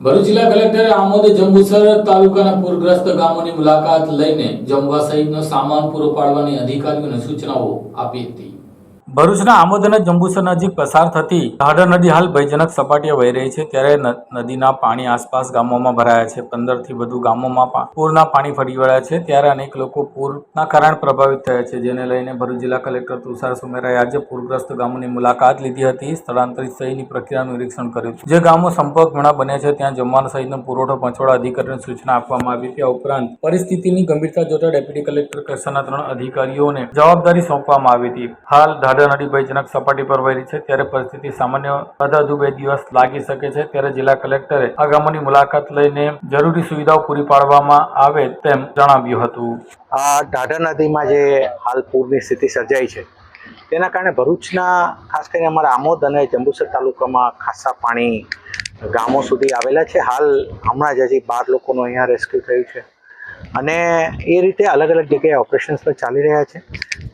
ભરૂચ જિલ્લા કલેક્ટરે આમોદ જંબુસર તાલુકાના પૂરગ્રસ્ત ગામોની મુલાકાત લઈને જમવા સહિતનો સામાન પૂરો પાડવાની અધિકારીઓને સૂચનાઓ આપી હતી. ભરૂચના આમોદના જંબુસર નજીક પસાર થતી ઢાઢર નદી હાલ ભયજનક સપાટીએ વહી રહી છે. ત્યારે નદીના પાણી આસપાસ ગામોમાં ભરાયા છે. પંદરથી વધુ ગામોમાં પૂરના પાણી ફરી વળ્યા છે. ત્યારે અનેક લોકો પૂરના કારણે પ્રભાવિત થયા છે. જેને લઈને ભરૂચ જિલ્લા કલેક્ટર તુષાર સુમેરાએ આજે પૂરગ્રસ્ત ગામોની મુલાકાત લીધી હતી. સ્થળાંતરિત સહિતની પ્રક્રિયાનું નિરીક્ષણ કર્યું જે ગામો સંપર્ક ઘણા બન્યા છે. ત્યાં જમવાનો સહિતનો પુરવઠો પહોંચાડવા અધિકારીને સૂચના આપવામાં આવી હતી. આ ઉપરાંત પરિસ્થિતિની ગંભીરતા જોતા ડેપ્યુટી કલેક્ટર કક્ષાના ત્રણ અધિકારીઓને જવાબદારી સોંપવામાં આવી હતી. હાલ ઢાઢર નદી ભયજનક સપાટી પર વહેરી છે, ત્યારે પરિસ્થિતિ સામાન્ય હજુ બે દિવસ લાગી શકે છે, ત્યારે જિલ્લા કલેક્ટરે આ ગામોની મુલાકાત લઈને જરૂરી સુવિધાઓ પૂરી પાડવામાં આવે તેમ જણાવ્યું હતું. આ ઢાઢર નદીમાં જે હાલ પૂરની સ્થિતિ સર્જાઈ છે, તેના કારણે ભરૂચના ખાસ કરીને અમારા આમોદ અને જંબુસર તાલુકામાં ખાસા પાણી ગામો સુધી આવેલા છે. હાલ હમણાં જ હજી બાર લોકોનું અહીંયા રેસ્ક્યુ થયું છે. અને એ રીતે અલગ અલગ જગ્યાએ ઓપરેશન્સ પણ ચાલી રહ્યા છે.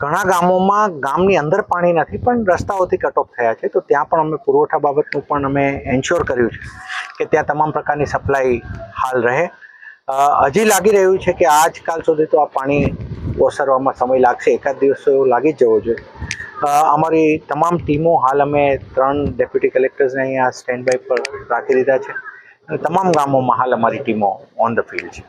ઘણા ગામોમાં ગામની અંદર પાણી નથી, પણ રસ્તાઓથી કટ ઓફ થયા છે. તો ત્યાં પણ અમે પુરવઠા બાબતનું પણ અમે એન્શ્યોર કર્યું છે કે ત્યાં તમામ પ્રકારની સપ્લાય હાલ રહે. હજી લાગી રહ્યું છે કે આજકાલ સુધી તો આ પાણી ઓસરવામાં સમય લાગશે, એકાદ દિવસ એવું લાગી જ જવો જોઈએ. અમારી તમામ ટીમો હાલ અમે ત્રણ ડેપ્યુટી કલેક્ટર્સને અહીંયા સ્ટેન્ડ બાય પર રાખી દીધા છે. તમામ ગામોમાં હાલ અમારી ટીમો ઓન ધ ફિલ્ડ છે.